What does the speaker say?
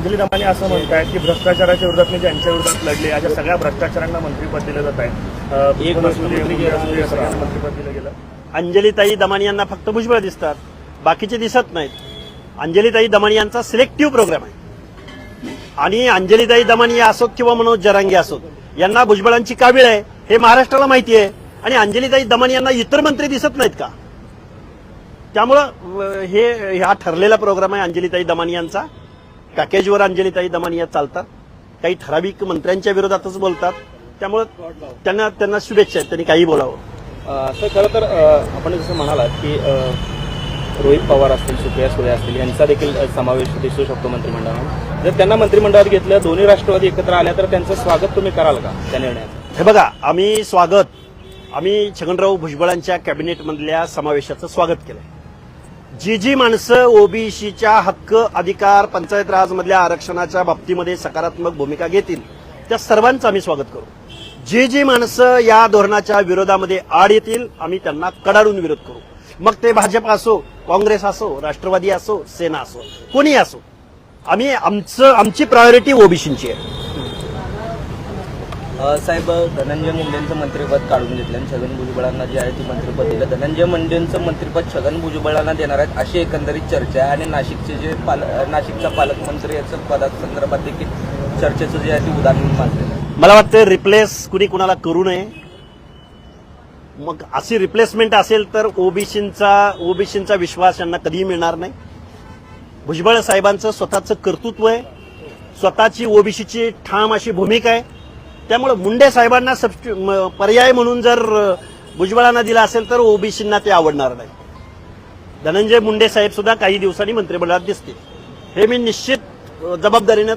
अंजली दमानी असं म्हणतायत की भ्रष्टाचाराच्या विरोधात मी ज्यांच्या विरोधात लढले अशा सगळ्या भ्रष्टाचारांना मंत्रीपद दिलं जात आहे. एक मंत्रीपद दिलं गेलं. अंजलीताई दमानी यांना फक्त भुजबळ दिसतात. बाकीचे दिसत नाहीत. अंजलीताई दमानी यांचा सिलेक्टिव्ह प्रोग्राम आहे. आणि अंजलीताई दमानी असोत किंवा मनोज जरांगे असोत यांना भुजबळांची का वेळ आहे हे महाराष्ट्राला माहिती आहे. आणि अंजलीताई दमानी यांना इतर मंत्री दिसत नाहीत का? त्यामुळं हे हा ठरलेला प्रोग्राम आहे अंजलीताई दमानी यांचा. पॅकेजवर अंजलीताई दमानी या चालतात. काही ठराविक मंत्र्यांच्या विरोधातच बोलतात. त्यामुळं त्यांना त्यांना शुभेच्छा आहेत. त्यांनी काही बोलावं. सर खरं तर आपण जसं म्हणालात की रोहित पवार असतील सुप्रिया सुळे असतील यांचा देखील समावेश दिसू शकतो मंत्रिमंडळात. जर त्यांना मंत्रिमंडळात घेतलं दोन्ही राष्ट्रवादी एकत्र आल्या तर त्यांचं स्वागत तुम्ही कराल का? त्या निर्णयाचं. हे बघा आम्ही स्वागत आम्ही छगनराव भुजबळांच्या कॅबिनेटमधल्या समावेशाचं स्वागत केलंय. जी जी माणसं ओबीसीच्या हक्क अधिकार पंचायत राजमधल्या आरक्षणाच्या बाबतीमध्ये सकारात्मक भूमिका घेतील त्या सर्वांचं आम्ही स्वागत करू. जी जी माणसं या धोरणाच्या विरोधामध्ये आड येतील आम्ही त्यांना कडाडून विरोध करू. मग ते भाजप असो काँग्रेस असो राष्ट्रवादी असो सेना असो कोणी असो आम्ही आमचं आमची प्रायोरिटी ओबीसींची आहे. साहेब धनंजय मुंडेंचं मंत्रिपद काढून घेतलं आणि छगन भुजबळांना जे आहे ते मंत्रिपद दिलं. धनंजय मुंडेंचं मंत्रिपद छगन भुजबळांना देणार आहेत अशी एकंदरीत चर्चा आहे. आणि नाशिकचे जे पाल नाशिकचा पालकमंत्री याचं पदासंदर्भात देखील चर्चेचं जे आहे ते उदाहरण मानलेलं आहे मला वाटतं रिप्लेस कुणी कुणाला करू नये. मग अशी रिप्लेसमेंट असेल तर ओबीसींचा ओबीसींचा विश्वास यांना कधीही मिळणार नाही. भुजबळ साहेबांचं स्वतःचं कर्तृत्व आहे. स्वतःची ओबीसीची ठाम अशी भूमिका आहे. त्यामुळे मुंडे साहेबांना सबस्टि- पर्याय म्हणून जर भुजबळांना दिला असेल तर ओबीसींना ते आवडणार नाही. धनंजय मुंडे साहेब सुद्धा काही दिवसांनी मंत्रिमंडळात दिसतील. हे मी निश्चित जबाबदारीनं